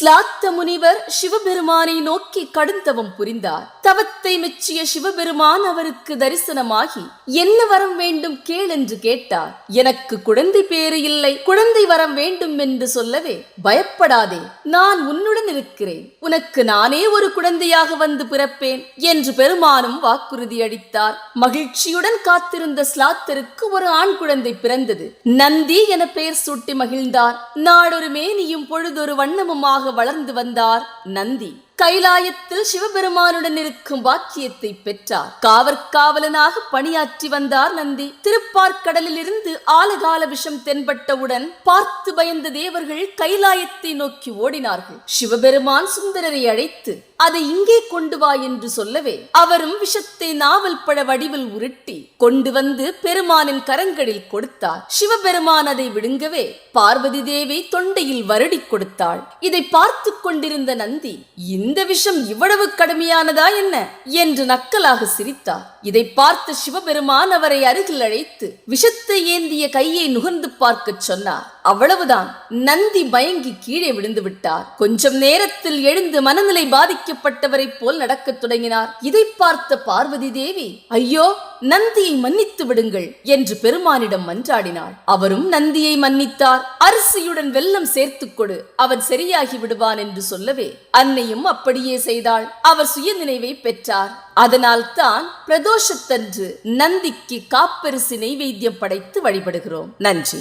ஸ்லாத்த முனிவர் சிவபெருமானை நோக்கி கடுந்தவம் புரிந்தார். தவத்தை மெச்சிய சிவபெருமான் அவருக்கு தரிசனமாகி என்ன வரம் வேண்டும் கேள் என்று கேட்டார். எனக்கு குழந்தை பேறு இல்லை. குழந்தை வரம் வேண்டும் என்று சொல்லவே பயப்படாதே. நான் உன்னுடன் இருக்கிறேன். உனக்கு நானே ஒரு குழந்தையாக வந்து பிறப்பேன் என்று பெருமானும் வாக்குறுதி அளித்தார். மகிழ்ச்சியுடன் காத்திருந்த ஸ்லாத்தருக்கு ஒரு ஆண் குழந்தை பிறந்தது. நந்தி என பெயர் சூட்டி மகிழ்ந்தார். நாடொரு மேனியும் பொழுதொரு வண்ணமுமாக வளர்ந்து வந்தார் நந்தி. கைலாயத்தில் சிவபெருமானுடன் இருக்கும் பாக்கியத்தை பெற்றார். காவற்காவலனாக பணியாற்றி வந்தார் நந்தி. திருப்பார்க்கடலில் இருந்து ஆலகால விஷம் தென்பட்டவுடன் பார்த்து பயந்த தேவர்கள் கைலாயத்தை நோக்கி ஓடினார்கள். சிவபெருமான் சுந்தரரை அழைத்து அதை இங்கே கொண்டு வா என்று சொல்லவே அவரும் விஷத்தை நாவல் பட வடிவில் உருட்டி கொண்டு வந்து பெருமானின் கரங்களில் கொடுத்தார். சிவபெருமான் அதை விடுங்கவே பார்வதி தேவி தொண்டையில் வருடி கொடுத்தாள். இதை பார்த்து கொண்டிருந்த நந்தி இந்த இந்த விஷம் இவ்வளவு கடுமையானதா என்ன? என்று நக்கலாக சிரித்தார் இதை பார்த்த சிவபெருமான் அவரை அருகில் அழைத்து விஷத்தை ஏந்திய கையை நுகர்ந்து பார்க்கச் சொன்னார். அவ்வளவுதான். நந்தி மயங்கி கீழே விழுந்து விட்டார். கொஞ்சம் நேரத்தில் எழுந்து மனநிலை பாதிக்கப்பட்டவரைப் போல் நடக்கத் தொடங்கினார். இதை பார்த்த பார்வதி தேவி ஐயோ நந்தியை மன்னித்து விடுங்கள் என்று பெருமானிடம் மன்றாடினாள். அவரும் நந்தியை மன்னித்தார். அரிசியுடன் வெல்லம் சேர்த்துக் கொடு அவன் சரியாகி விடுவான் என்று சொல்லவே அன்னையும் அப்படியே செய்தாள். அவர் சுயநினைவை பெற்றார். அதனால் தான் பிரதோஷத்தன்று நந்திக்கு காப்பரிசி நெய்வேத்தியம் படைத்து வழிபடுகிறோம். நன்றி.